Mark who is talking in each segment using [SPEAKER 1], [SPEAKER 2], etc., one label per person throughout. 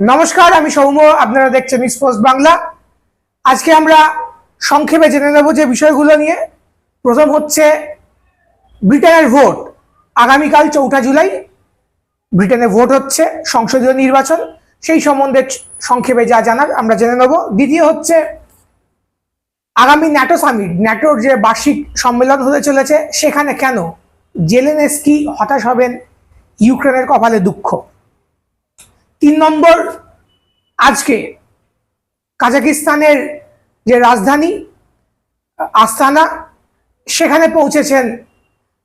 [SPEAKER 1] নমস্কার, আমি সৌম্য, আপনারা দেখছেন স্পোর্টস বাংলা আজকে আমরা সংক্ষেপে জেনে নেব যে বিষয়গুলো নিয়ে। প্রথম হচ্ছে, ব্রিটেনের ভোট। আগামীকাল চৌঠা জুলাই ব্রিটেনে ভোট হচ্ছে, সংসদীয় নির্বাচন। সেই সম্বন্ধে সংক্ষেপে যা জানার আমরা জেনে নেব। দ্বিতীয় হচ্ছে, আগামী ন্যাটো সামিট, ন্যাটোর যে বার্ষিক সম্মেলন হতে চলেছে, সেখানে কেন জেলেনেস্কি হতাশ হবেন ইউক্রেনের কপালে দুঃখ? তিন নম্বর, আজকে কাজাকিস্তানের যে রাজধানী, আস্তানা, সেখানে পৌঁছেছেন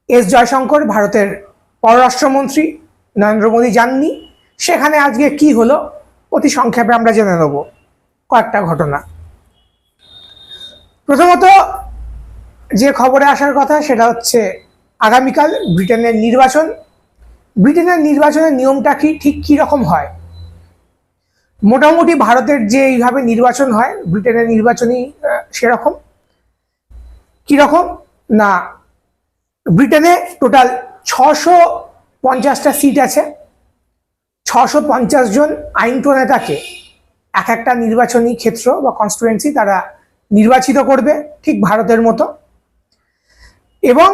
[SPEAKER 1] এস জয়শঙ্কর, ভারতের পররাষ্ট্রমন্ত্রী নরেন্দ্র মোদী যাননি সেখানে আজকে কি হলো, অতি সংক্ষেপে আমরা জেনে নেব কয়েকটা ঘটনা। প্রথমত, যে খবরে আসার কথা সেটা হচ্ছে আগামীকাল ব্রিটেনের নির্বাচন। ব্রিটেনের নির্বাচনের নিয়মটা কি, ঠিক কী রকম হয়? মোটামুটি ভারতের যে এইভাবে নির্বাচন হয়, ব্রিটেনের নির্বাচনই সেরকম। কীরকম? না, ব্রিটেনে টোটাল ছশো পঞ্চাশটা সিট আছে। ছশো পঞ্চাশ জন আইন প্রণেতাকে এক একটা নির্বাচনী ক্ষেত্র বা কনস্টিটুয়েন্সি তারা নির্বাচিত করবে, ঠিক ভারতের মতো। এবং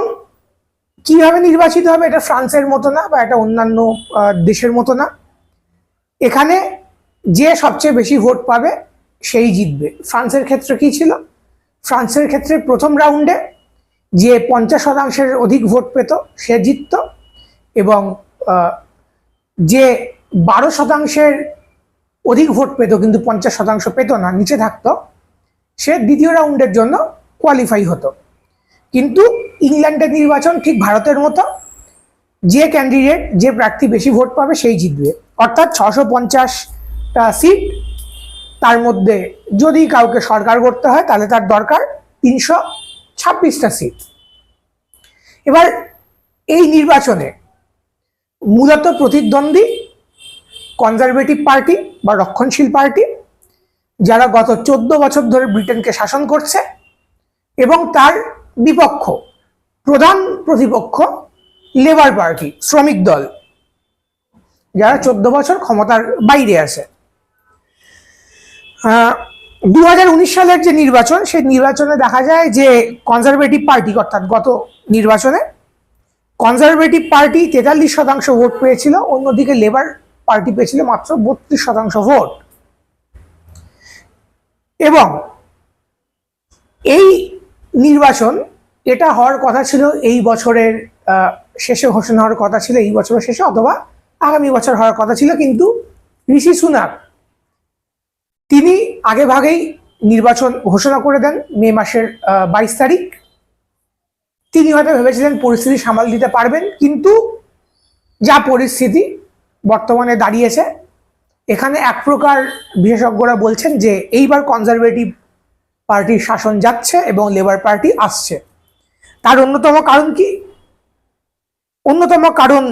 [SPEAKER 1] কীভাবে নির্বাচিত হবে এটা ফ্রান্সের মতো না বা এটা অন্যান্য দেশের মতো না। এখানে যে সবচেয়ে বেশি ভোট পাবে সেই জিতবে। ফ্রান্সের ক্ষেত্রে কি ছিল? ফ্রান্সের ক্ষেত্রে প্রথম রাউন্ডে যে পঞ্চাশ শতাংশের অধিক ভোট পেত, সে জিতত এবং যে বারো শতাংশের অধিক ভোট পেত কিন্তু পঞ্চাশ শতাংশ পেত না, নিচে থাকতো, সে দ্বিতীয় রাউন্ডের জন্য কোয়ালিফাই হতো। কিন্তু ইংল্যান্ডের নির্বাচন ঠিক ভারতের মতো, যে ক্যান্ডিডেট যে প্রার্থী বেশি ভোট পাবে সেই জিতবে। অর্থাৎ ছশো পঞ্চাশটা সিট তার মধ্যে যদি কাউকে সরকার করতে হয়, তাহলে তার দরকার তিনশো ছাব্বিশটা সিট এবার এই নির্বাচনে মূলত প্রতিদ্বন্দ্বী কনজারভেটিভ পার্টি বা রক্ষণশীল পার্টি যারা গত চোদ্দ বছর ধরে ব্রিটেনকে শাসন করছে এবং তার বিপক্ষ, প্রধান প্রতিপক্ষ লেবার পার্টি শ্রমিক দল, যারা চোদ্দ বছর ক্ষমতার বাইরে আছে। উনিশ সালের যে নির্বাচন, সেই নির্বাচনে দেখা যায় যে কনজারভেটিভ পার্টি অর্থাৎ গত নির্বাচনে কনজারভেটিভ পার্টি তেতাল্লিশ শতাংশ ভোট পেয়েছিল, অন্যদিকে লেবার পার্টি পেয়েছিল মাত্র বত্রিশ শতাংশ ভোট এবং এই নির্বাচন, এটা হওয়ার কথা ছিল এই বছরের শেষে ঘোষণা হওয়ার কথা ছিল এই বছরের শেষে, অথবা আগামী বছর হওয়ার কথা ছিল, কিন্তু ঋষি সুনাক তিনি আগে ভাগেই নির্বাচন ঘোষণা করে দেন মে মাসের বাইশ তারিখ। তিনি হয়তো ভেবেছিলেন পরিস্থিতি সামাল দিতে পারবেন, কিন্তু যা পরিস্থিতি বর্তমানে দাঁড়িয়েছে, এখানে এক প্রকার বিশেষজ্ঞরা বলছেন যে এইবার কনজারভেটিভ পার্টির শাসন যাচ্ছে এবং লেবার পার্টি আসছে। তার অন্যতম কারণ কি? অন্যতম কারণ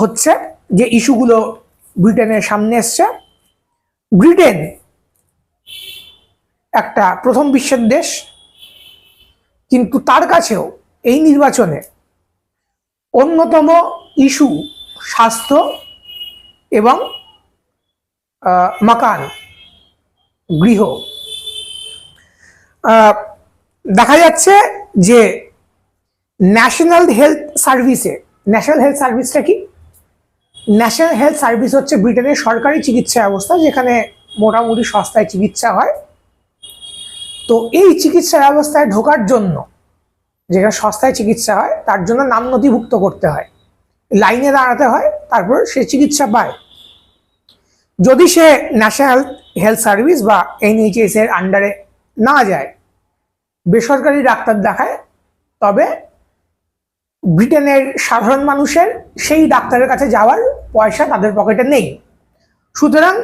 [SPEAKER 1] হচ্ছে যে ইস্যুগুলো ব্রিটেনের সামনে এসছে। ব্রিটেন একটা প্রথম বিশ্বের দেশ, কিন্তু তার কাছেও এই নির্বাচনে অন্যতম ইস্যু স্বাস্থ্য এবং মাকান, গৃহ। দেখা যাচ্ছে যে ন্যাশনাল হেলথ সার্ভিসে, ন্যাশনাল হেলথ সার্ভিসটা কি? ন্যাশনাল হেলথ সার্ভিস হচ্ছে ব্রিটেনের সরকারি চিকিৎসা ব্যবস্থা, যেখানে মোটামুটি সস্তায় চিকিৎসা হয়। তো এই চিকিৎসা ব্যবস্থায় ঢোকার জন্য যেখানে সস্তায় চিকিৎসা হয়, তার জন্য নাম নথিভুক্ত করতে হয়। লাইনে দাঁড়াতে হয়, তারপর সে চিকিৎসা পায়। যদি সে ন্যাশনাল হেলথ সার্ভিস বা এনএইচএস এর আন্ডারে না যায়, বেসরকারি ডাক্তার দেখায়, তবে ব্রিটেনের সাধারণ মানুষের সেই ডাক্তারের কাছে যাওয়ার পয়সা তাদের পকেটে নেই। সুতরাং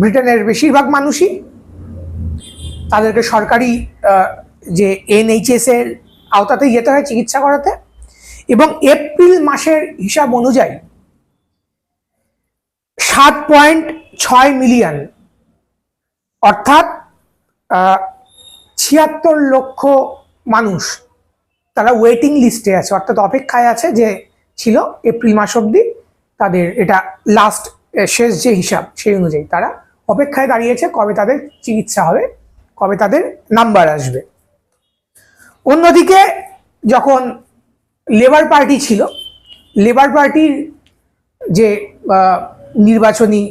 [SPEAKER 1] ব্রিটেনের বেশিরভাগ মানুষই তাদেরকে সরকারি যে এনএইচএস এর আওতাতেই যেতে হয় চিকিৎসা করাতে। এবং এপ্রিল মাসের হিসাব অনুযায়ী সাত পয়েন্ট ছয় মিলিয়ন, অর্থাৎ ছিয়াত্তর লক্ষ মানুষ তারা ওয়েটিং লিস্টে আছে, অর্থাৎ অপেক্ষায় আছে যে ছিল এপ্রিল মাস অবধি তাদের এটা লাস্ট শেষ যে হিসাব সেই অনুযায়ী তারা অপেক্ষায় দাঁড়িয়েছে কবে তাদের চিকিৎসা হবে। কবে তাদের নাম্বার আসবে। অন্যদিকে যখন লেবার পার্টি ছিল, লেবার পার্টির যে নির্বাচনী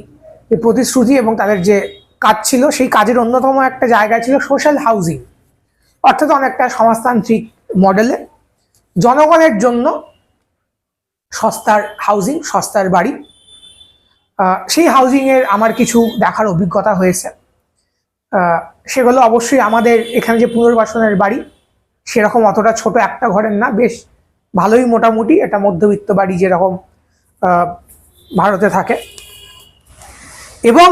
[SPEAKER 1] প্রতিশ্রুতি এবং তাদের যে কাজ ছিল, সেই কাজের অন্যতম একটা জায়গা ছিল সোশ্যাল হাউজিং অর্থাৎ অনেকটা সমাজতান্ত্রিক মডেলে জনগণের জন্য সস্তার হাউজিং সস্তার বাড়ি। সেই হাউজিংয়ের আমার কিছু দেখার অভিজ্ঞতা হয়েছে। সেগুলো অবশ্যই আমাদের এখানে যে পুনর্বাসনের বাড়ি, সেরকম অতটা ছোট একটা ঘরের না, বেশ ভালোই মোটামুটি। এটা মধ্যবিত্ত বাড়ি যেরকম ভারতে থাকে। এবং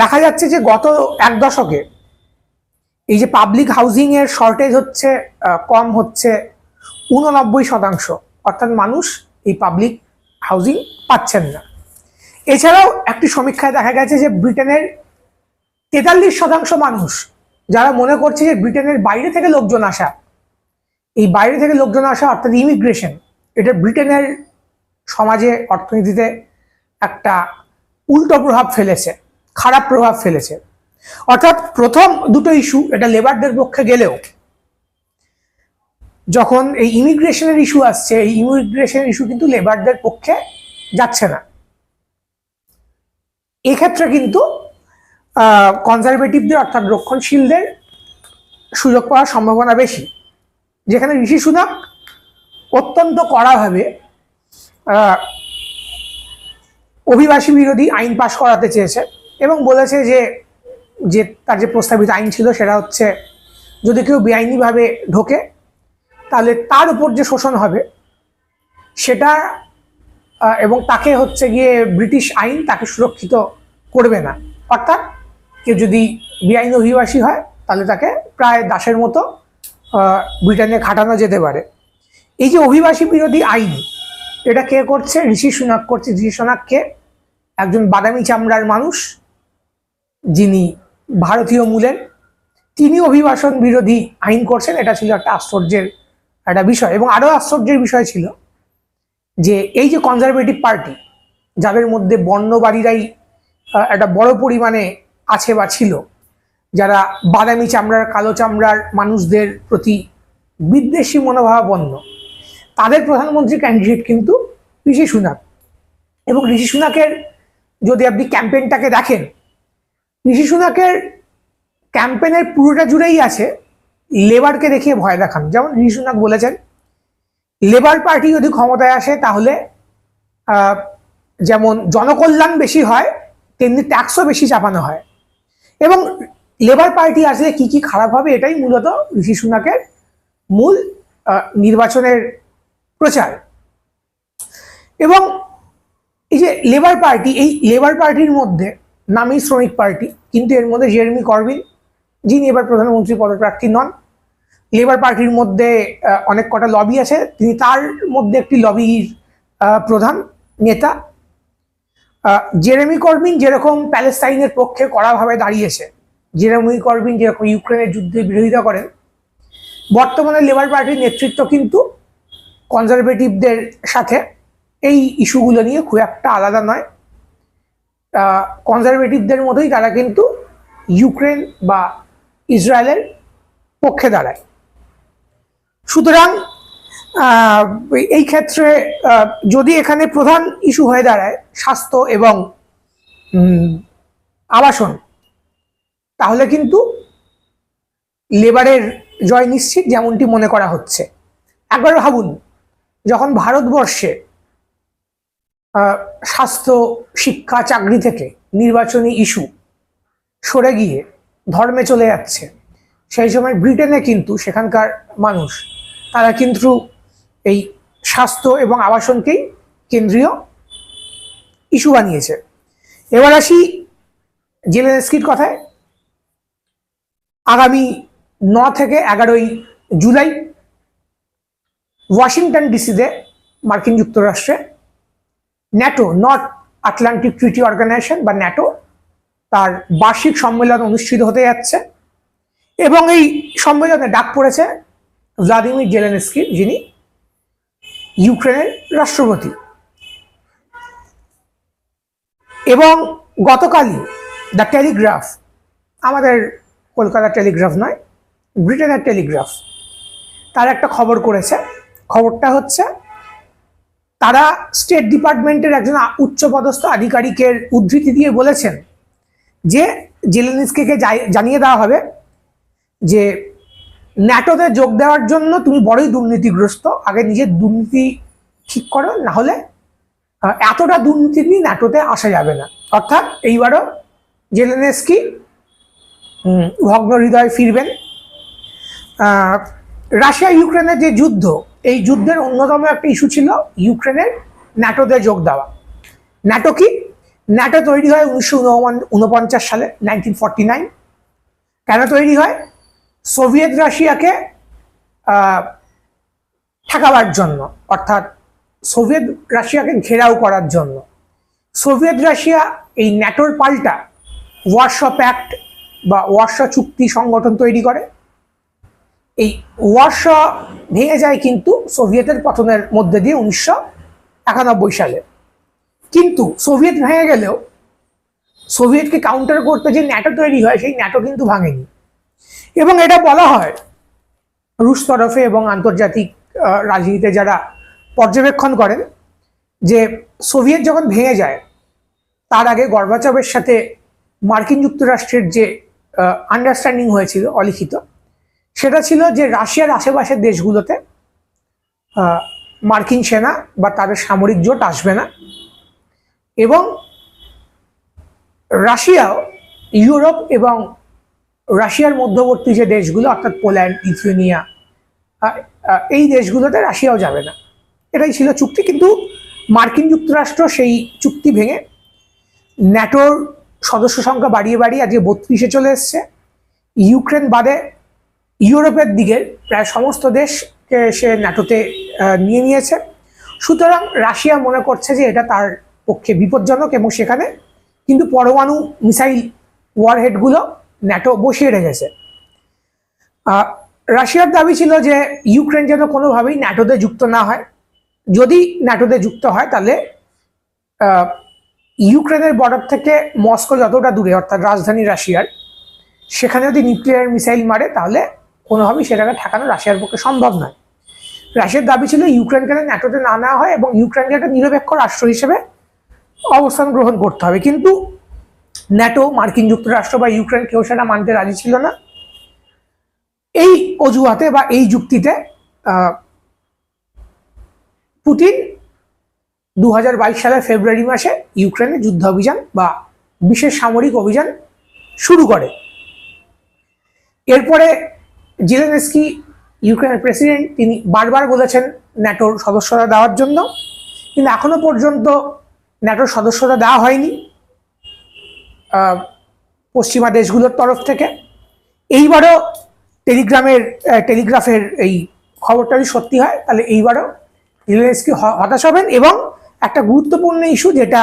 [SPEAKER 1] দেখা যাচ্ছে যে গত এক দশকে এই যে পাবলিক হাউজিং এর শর্টেজ হচ্ছে কম হচ্ছে, উননব্বই শতাংশ। অর্থাৎ মানুষ এই পাবলিক হাউজিং পাচ্ছেন না। এছাড়াও একটি সমীক্ষায় দেখা গেছে যে ব্রিটেনের তেতাল্লিশ শতাংশ মানুষ যারা মনে করছে যে ব্রিটেনের বাইরে থেকে লোকজন আসা, এই বাইরে থেকে লোকজন আসা অর্থাৎ ইমিগ্রেশন এটা ব্রিটেনের সমাজে, অর্থনীতিতে একটা উল্টো প্রভাব ফেলেছে, খারাপ প্রভাব ফেলেছে। অর্থাৎ প্রথম দুটো ইস্যু এটা লেবারদের পক্ষে গেলেও, যখন এই ইমিগ্রেশনের ইস্যু আসছে, এই ইমিগ্রেশন ইস্যু কিন্তু লেবারদের পক্ষে যাচ্ছে না। এক্ষেত্রে কিন্তু কনজারভেটিভদের অর্থাৎ রক্ষণশীলদের সুযোগ পাওয়ার সম্ভাবনা বেশি। যেখানে ঋষি সুনাক অত্যন্ত কড়াভাবে অভিবাসী বিরোধী আইন পাশ করাতে চেয়েছে এবং বলেছে যে যে তার যে প্রস্তাবিত আইন ছিল সেটা হচ্ছে, যদি কেউ বেআইনিভাবে ঢোকে, তাহলে তার উপর যে শোষণ হবে, সেটা এবং তাকে হচ্ছে গিয়ে ব্রিটিশ আইন তাকে সুরক্ষিত করবে না। অর্থাৎ কেউ যদি বেআইন অভিবাসী হয় তাহলে তাকে প্রায় দাসের মতো ব্রিটেনে খাটানো যেতে পারে। এই যে অভিবাসী বিরোধী আইন এটা কে করছে? ঋষি সুনাক করছে। ঋষি সুনাককে একজন বাদামি চামড়ার মানুষ যিনি ভারতীয় মূলের। তিনি অভিবাসন বিরোধী আইন করছেন। এটা ছিল একটা আশ্চর্যের একটা বিষয়। এবং আরও আশ্চর্যের বিষয় ছিল যে এই যে কনজারভেটিভ পার্টি যাদের মধ্যে বর্ণবাড়িরাই আহ, একটা বড় পরিমাণে আছে বা ছিল। যারা বাদামি চামড়ার, কালো চামড়ার মানুষদের প্রতি বিদ্বেষী মনোভাবাপন্ন, তাদের প্রধানমন্ত্রী ক্যান্ডিডেট কিন্তু ঋষি সুনাক। এবং ঋষি সুনাকের যদি আপনি ক্যাম্পেইনটাকে দেখেন, ঋষি সুনাকের ক্যাম্পেইনের পুরোটা জুড়েই আছে লেবারকে দেখিয়ে ভয় দেখান। যেমন ঋষি সুনাক বলেছেন, লেবার পার্টি যদি ক্ষমতায় আসে তাহলে যেমন জনকল্যাণ বেশি হয়, তেমনি ট্যাক্সও বেশি চাপানো হয়। এবং লেবার পার্টি আসলে কি কি খারাপ হবে এটাই মূলত ঋষি সুনাকের মূল নির্বাচনের প্রচার। এবং এই যে লেবার পার্টি এই লেবার পার্টির মধ্যে নামী শ্রমিক পার্টি, কিন্তু এর মধ্যে জেরেমি করবিন যিনি এবার প্রধানমন্ত্রী পদপ্রার্থী নন লেবার পার্টির মধ্যে অনেক কটা লবি আছে, তিনি তার মধ্যে একটি লবির প্রধান নেতা। জেরেমি করবিন যেরকম প্যালেস্তাইনের পক্ষে কড়াভাবে দাঁড়িয়েছে, জেরেমি করবিন যেরকম ইউক্রেনের যুদ্ধে বিরোধিতা করেন বর্তমানে লেবার পার্টির নেতৃত্ব কিন্তু কনজারভেটিভদের সাথে এই ইস্যুগুলো নিয়ে খুব একটা আলাদা নয়। কনজারভেটিভদের মতোই তারা কিন্তু ইউক্রেন বা ইসরায়েলের পক্ষে দাঁড়ায়। সুতরাং এই ক্ষেত্রে যদি এখানে প্রধান ইস্যু হয়ে দাঁড়ায়, স্বাস্থ্য এবং আবাসন, তাহলে কিন্তু লেবারের জয় নিশ্চিত যেমনটি মনে করা হচ্ছে। একবার ভাবুন, যখন ভারতবর্ষে স্বাস্থ্য, শিক্ষা, চাকরি থেকে নির্বাচনী ইস্যু সরে গিয়ে ধর্মে চলে যাচ্ছে, সেই সময় ব্রিটেনে কিন্তু সেখানকার মানুষ, তারা কিন্তু এই স্বাস্থ্য এবং আবাসনকেই কেন্দ্রীয় ইস্যু বানিয়েছে। এবার আসি জেলেনস্কির কথায়। আগামী ন থেকে এগারোই জুলাই ওয়াশিংটন ডিসিতে মার্কিন যুক্তরাষ্ট্রে NATO, North Atlantic Treaty Organization বা ন্যাটো, তার বার্ষিক সম্মেলন অনুষ্ঠিত হতে যাচ্ছে এবং এই সম্মেলনে ডাক পড়েছে ভ্লাদিমির জেলেনস্কি যিনি ইউক্রেনের রাষ্ট্রপতি। এবং গতকালই দ্য টেলিগ্রাফ, আমাদের কলকাতার টেলিগ্রাফ নয়, ব্রিটেনের টেলিগ্রাফ, তার একটা খবর করেছে। খবরটা হচ্ছে, তারা স্টেট ডিপার্টমেন্টের একজন উচ্চপদস্থ আধিকারিকের উদ্ধৃতি দিয়ে বলেছেন যে জেলেনিস্কে জানিয়ে দেওয়া হবে যে ন্যাটোতে যোগ দেওয়ার জন্য তুমি বড়ই দুর্নীতিগ্রস্ত। আগে নিজের দুর্নীতি ঠিক করো, না হলে এতটা দুর্নীতি নিয়ে ন্যাটোতে আসা যাবে না। অর্থাৎ এইবারও জেলেনেস্কি ভগ্ন হৃদয়ে ফিরবেন। রাশিয়া, ইউক্রেনের যে যুদ্ধ, এই যুদ্ধের অন্যতম একটা ইস্যু ছিল ইউক্রেনের ন্যাটোতে যোগ দেওয়া। ন্যাটো কি? ন্যাটো তৈরি হয় উনিশশো উনপঞ্চাশ সালে, নাইনটিন ফর্টি নাইন। কেন তৈরি হয়? সোভিয়েত রাশিয়াকে ঠেকাবার জন্য, অর্থাৎ সোভিয়েত রাশিয়াকে ঘেরাও করার জন্য। সোভিয়েত রাশিয়া এই ন্যাটোর পাল্টা ওয়ার্শ প্যাক্ট বা ওয়ার্শ চুক্তি সংগঠন তৈরি করে। এই ওয়ার্শ ভেঙে যায় কিন্তু সোভিয়েতের পতনের মধ্যে দিয়ে উনিশশো একানব্বই সালে। কিন্তু সোভিয়েত ভেঙে গেলেও সোভিয়েতকে কাউন্টার করতে যে ন্যাটো তৈরি হয়, সেই ন্যাটো কিন্তু ভাঙেনি। এবং এটা বলা হয় রুশ তরফে এবং আন্তর্জাতিক রাজনীতিতে যারা পর্যবেক্ষণ করেন যে সোভিয়েত যখন ভেঙে যায়, তার আগে গর্বাচবের সাথে মার্কিন যুক্তরাষ্ট্রের যে আন্ডারস্ট্যান্ডিং হয়েছিল, অলিখিত, সেটা ছিল যে রাশিয়ার আশেপাশের দেশগুলোতে মার্কিন সেনা বা তাদের সামরিক জোট আসবে না এবং রাশিয়াও, ইউরোপ এবং রাশিয়ার মধ্যবর্তী যে দেশগুলো অর্থাৎ পোল্যান্ড আহ, এই দেশগুলোতে রাশিয়াও যাবে না। এটাই ছিল চুক্তি কিন্তু মার্কিন যুক্তরাষ্ট্র সেই চুক্তি ভেঙে ন্যাটোর সদস্য সংখ্যা বাড়িয়ে বাড়িয়ে আজকে বত্রিশে চলে এসছে। ইউক্রেন বাদে ইউরোপের দিকের প্রায় সমস্ত দেশকে সে ন্যাটোতে নিয়ে নিয়েছে। সুতরাং রাশিয়া মনে করছে যে এটা তার পক্ষে বিপজ্জনক এবং সেখানে কিন্তু পরমাণু মিসাইল ওয়ারহেডগুলো ন্যাটো বসিয়ে রেখেছে। রাশিয়ার দাবি ছিল যে ইউক্রেন যেন কোনোভাবেই ন্যাটোতে যুক্ত না হয়। যদি ন্যাটোতে যুক্ত হয়, তাহলে ইউক্রেনের বর্ডার থেকে মস্কো যতটা দূরে, অর্থাৎ রাজধানী রাশিয়ার, সেখানে যদি নিউক্লিয়ার মিসাইল মারে, তাহলে কোনোভাবেই সেটাকে ঠেকানো রাশিয়ার পক্ষে সম্ভব নয়। রাশিয়ার দাবি ছিল ইউক্রেনকে ন্যাটোতে না নেওয়া হয় এবং ইউক্রেনকে একটা নিরপেক্ষ রাষ্ট্র হিসেবে অবস্থান গ্রহণ করতে হবে। কিন্তু ন্যাটো, মার্কিন যুক্তরাষ্ট্র বা ইউক্রেন, কেউ সেটা মানতে রাজি ছিল না। এই অজুহাতে বা এই যুক্তিতে পুতিন দু হাজার বাইশ সালের ফেব্রুয়ারি মাসে ইউক্রেনে যুদ্ধ অভিযান বা বিশেষ সামরিক অভিযান শুরু করে। এরপরে জেলেনস্কি, ইউক্রেনের প্রেসিডেন্ট, তিনি বারবার বলেছেন ন্যাটোর সদস্যতা দেওয়ার জন্য। কিন্তু এখনও পর্যন্ত ন্যাটোর সদস্যতা দেওয়া হয়নি। পশ্চিমা দেশগুলোর তরফ থেকে। এইবারও টেলিগ্রামের টেলিগ্রাফের এই খবরটা সত্যি হয়, তাহলে এইবারও জেলেনস্কি হতাশ হবেন এবং একটা গুরুত্বপূর্ণ ইস্যু যেটা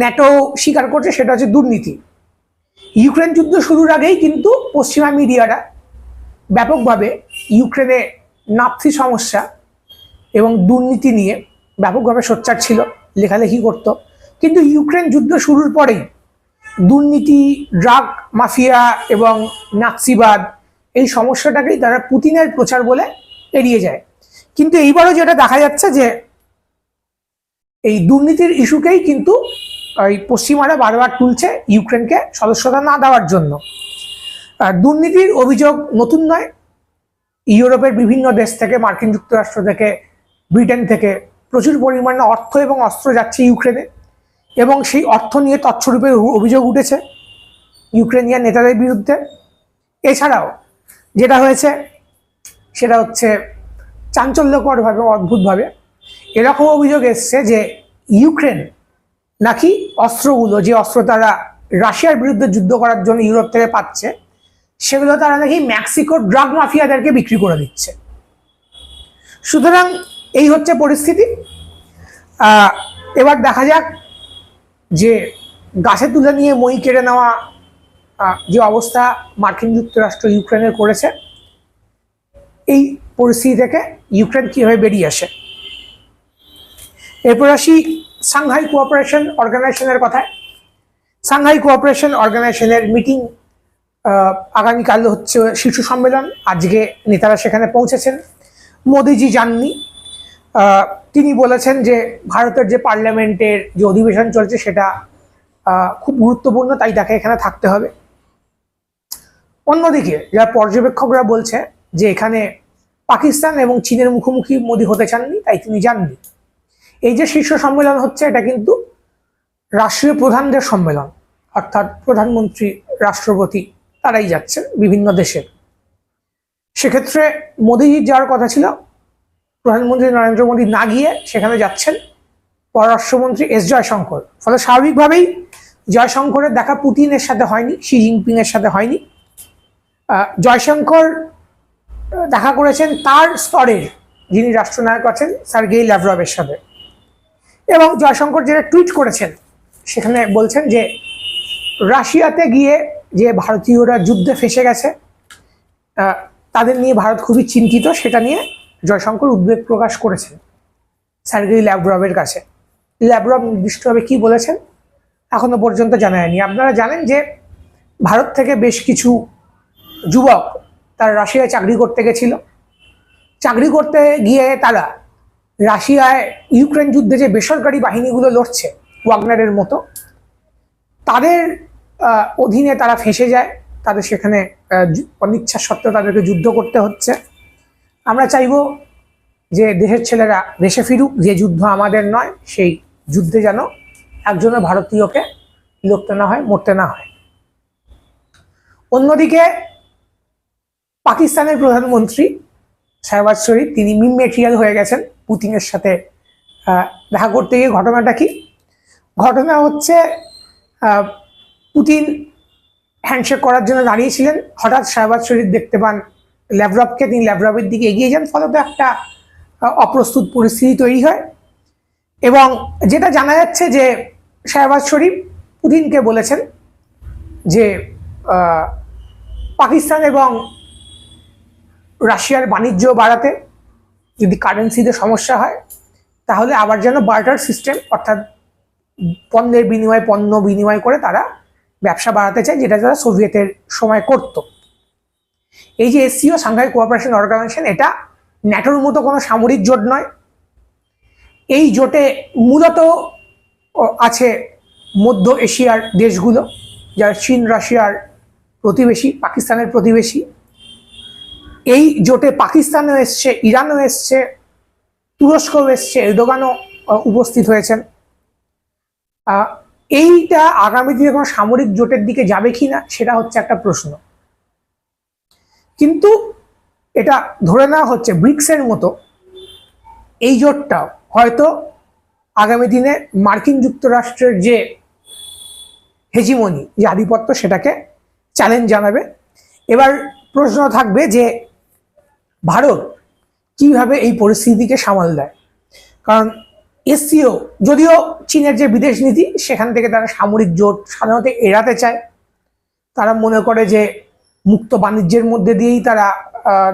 [SPEAKER 1] ন্যাটো স্বীকার করছে সেটা হচ্ছে দুর্নীতি। ইউক্রেন যুদ্ধ শুরুর আগেই কিন্তু পশ্চিমা মিডিয়ারা ব্যাপকভাবে ইউক্রেনে নাপসি সমস্যা এবং দুর্নীতি নিয়ে ব্যাপকভাবে সোচ্চার ছিল, লেখালেখি করত। কিন্তু ইউক্রেন যুদ্ধ শুরুর পরেই দুর্নীতি ড্রাগ মাফিয়া এবং নাৎসিবাদ এই সমস্যাটাকেই তারা পুতিনের প্রচার বলে এড়িয়ে যায়। কিন্তু এইবারও যেটা দেখা যাচ্ছে যে এই দুর্নীতির ইস্যুকেই কিন্তু এই পশ্চিমারা বারবার তুলছে ইউক্রেনকে সদস্যতা না দেওয়ার জন্য। দুর্নীতির অভিযোগ নতুন নয়। ইউরোপের বিভিন্ন দেশ থেকে, মার্কিন যুক্তরাষ্ট্র থেকে, ব্রিটেন থেকে প্রচুর পরিমাণে অর্থ এবং অস্ত্র যাচ্ছে ইউক্রেনে। এবং সেই অর্থ নিয়ে তৎস্বরূপে অভিযোগ উঠেছে ইউক্রেনিয়ান নেতাদের বিরুদ্ধে। এছাড়াও যেটা হয়েছে, সেটা হচ্ছে চাঞ্চল্যকরভাবে, অদ্ভুতভাবে এরকম অভিযোগ এসছে যে ইউক্রেন নাকি অস্ত্রগুলো, যে অস্ত্র তারা রাশিয়ার বিরুদ্ধে যুদ্ধ করার জন্য ইউরোপ থেকে পাচ্ছে, সেগুলো তারা নাকি মেক্সিকোর ড্রাগ মাফিয়াদেরকে বিক্রি করে দিচ্ছে। সুতরাং এই হচ্ছে পরিস্থিতি। এবার দেখা যাক যে গাছে তুলে নিয়ে মই কেড়ে নেওয়া যে অবস্থা মার্কিন যুক্তরাষ্ট্র ইউক্রেনের করেছে, এই পরিস্থিতি থেকে ইউক্রেন কীভাবে বেরিয়ে আসে? এরপর আসি সাংহাই কোঅপারেশন অর্গানাইজেশনের কথায়। সাংহাই কোঅপারেশন অর্গানাইজেশনের মিটিং আগামীকাল হচ্ছে শিশু সম্মেলন। আজকে নেতারা সেখানে পৌঁছেছেন। মোদিজি যাননি। তিনি বলেছেন যে ভারতের যে পার্লামেন্টের যে অধিবেশন চলছে সেটা খুব গুরুত্বপূর্ণ, তাই তাকে এখানে থাকতে হবে। অন্যদিকে যারা পর্যবেক্ষকরা বলছে যে এখানে পাকিস্তান এবং চীনের মুখোমুখি মোদি হতে চাননি, তাই তিনি যাননি। এই যে শীর্ষ সম্মেলন হচ্ছে, এটা কিন্তু রাষ্ট্রীয় প্রধানদের সম্মেলন, অর্থাৎ প্রধানমন্ত্রী, রাষ্ট্রপতি, তারাই যাচ্ছেন বিভিন্ন দেশের। সেক্ষেত্রে মোদিজির যাওয়ার কথা ছিল প্রধানমন্ত্রী নরেন্দ্র মোদী না গিয়ে সেখানে যাচ্ছেন পররাষ্ট্রমন্ত্রী এস জয়শঙ্কর। ফলে স্বাভাবিকভাবেই জয়শঙ্করের দেখা পুতিনের সাথে হয়নি, শি জিনপিং এর সাথে হয়নি। জয়শঙ্কর দেখা করেছেন তার স্তরের যিনি রাষ্ট্রনায়ক আছেন সার্গেই ল্যাভরভের সাথে। এবং জয়শঙ্কর যেটা টুইট করেছেন, সেখানে বলছেন যে, রাশিয়াতে গিয়ে যে ভারতীয়রা যুদ্ধে ফেসে গেছে তাদের নিয়ে ভারত খুবই চিন্তিত, সেটা নিয়ে জয়শঙ্কর উদ্বেগ প্রকাশ করেছেন সার্গেই ল্যাভরভের কাছে। ল্যাভরভ নির্দিষ্টভাবে কি বলেছেন? এখনও পর্যন্ত জানা যায়নি আপনারা জানেন যে ভারত থেকে বেশ কিছু যুবক তারা রাশিয়ায় চাকরি করতে গেছিল। চাকরি করতে গিয়ে তারা রাশিয়ায় ইউক্রেন যুদ্ধে যে বেসরকারি বাহিনীগুলো লড়ছে ওয়াগনারের মতো, তাদের অধীনে তারা ফেসে যায়। তাদের সেখানে অনিচ্ছা সত্ত্বেও তাদেরকে যুদ্ধ করতে হচ্ছে। আমরা চাইব যে দেশের ছেলেরা দেশে ফিরুক, যে যুদ্ধ আমাদের নয়, সেই যুদ্ধে যেন একজনের ভারতীয়কে লড়তে না হয়, মরতে না হয়। অন্যদিকে পাকিস্তানের প্রধানমন্ত্রী শাহবাজ শরীফ, তিনি মিম মেটেরিয়াল হয়ে গেছেন পুতিনের সাথে দেখা করতে গিয়ে ঘটনাটা কি? ঘটনা হচ্ছে পুতিন হ্যান্ডশেক করার জন্য দাঁড়িয়েছিলেন। হঠাৎ শাহবাজ শরীফ দেখতে পান ল্যাভরভকে তিনি ল্যাভরভের দিকে এগিয়ে যান, ফলত একটা অপ্রস্তুত পরিস্থিতি তৈরি হয়। এবং যেটা জানা যাচ্ছে যে শাহবাজ শরীফ পুতিনকে বলেছেন যে পাকিস্তান এবং রাশিয়ার বাণিজ্য বাড়াতে যদি কারেন্সিতে সমস্যা হয়, তাহলে আবার যেন বার্টার সিস্টেম, অর্থাৎ পণ্যের বিনিময়ে, পণ্য বিনিময় করে তারা ব্যবসা বাড়াতে চায়, যেটা তারা সোভিয়েতের সময় করত। এই যে এসসিও সাংঘাই কোঅপারেশন অর্গানাইজেশন এটা ন্যাটোর মতো কোনো সামরিক জোট নয়। এই জোটে মূলত আছে মধ্য এশিয়ার দেশগুলো, যারা চীন, রাশিয়ার প্রতিবেশী, পাকিস্তানের প্রতিবেশী। এই জোটে পাকিস্তানও এসছে, ইরানও এসছে, তুরস্কও এসছে, এরদোগানও উপস্থিত হয়েছেন। এইটা আগামী দিনে কোনো সামরিক জোটের দিকে যাবে কিনা, সেটা হচ্ছে একটা প্রশ্ন। কিন্তু এটা ধরে নেওয়া হচ্ছে ব্রিক্সের মতো এই জোটটা হয়তো আগামী দিনে মার্কিন যুক্তরাষ্ট্রের যে হেজিমনি, যে আধিপত্য সেটাকে চ্যালেঞ্জ জানাবে। এবার প্রশ্ন থাকবে যে ভারত কীভাবে এই পরিস্থিতিকে সামাল দেয়? কারণ এসসিও, যদিও চীনের যে বিদেশ নীতি, সেখান থেকে তারা সামরিক জোট সাধারণত এড়াতে চায়। তারা মনে করে যে মুক্ত বাণিজ্যের মধ্যে দিয়েই তারা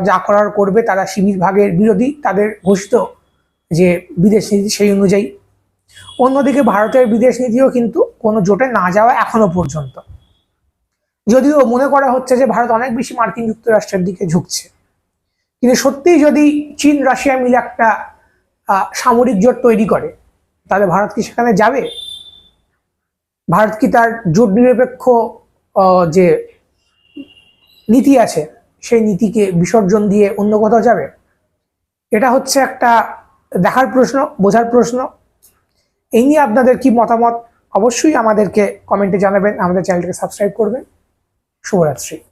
[SPEAKER 1] যা করার করবে, তারা শিবির ভাগের বিরোধী তাদের ঘোষিত যে বিদেশ নীতি সেই অনুযায়ী। অন্যদিকে ভারতের বিদেশ নীতিও কিন্তু কোনো জোটে না যাওয়া এখনও পর্যন্ত। যদিও মনে করা হচ্ছে যে ভারত অনেক বেশি মার্কিন যুক্তরাষ্ট্রের দিকে ঝুঁকছে। কিন্তু সত্যিই যদি চীন, রাশিয়া মিলে একটা সামরিক জোট তৈরি করে, তাহলে ভারত কি সেখানে যাবে? ভারত কি তার জোট নিরপেক্ষ যে নীতি আছে, সেই নীতিকে বিসর্জন দিয়ে অন্য কোথাও যাবে? এটা হচ্ছে একটা দেখার প্রশ্ন, বোঝার প্রশ্ন। এই নিয়ে আপনাদের কি মতামত? অবশ্যই আমাদেরকে কমেন্টে জানাবেন, আমাদের চ্যানেলটাকে সাবস্ক্রাইব করবেন। শুভরাত্রি।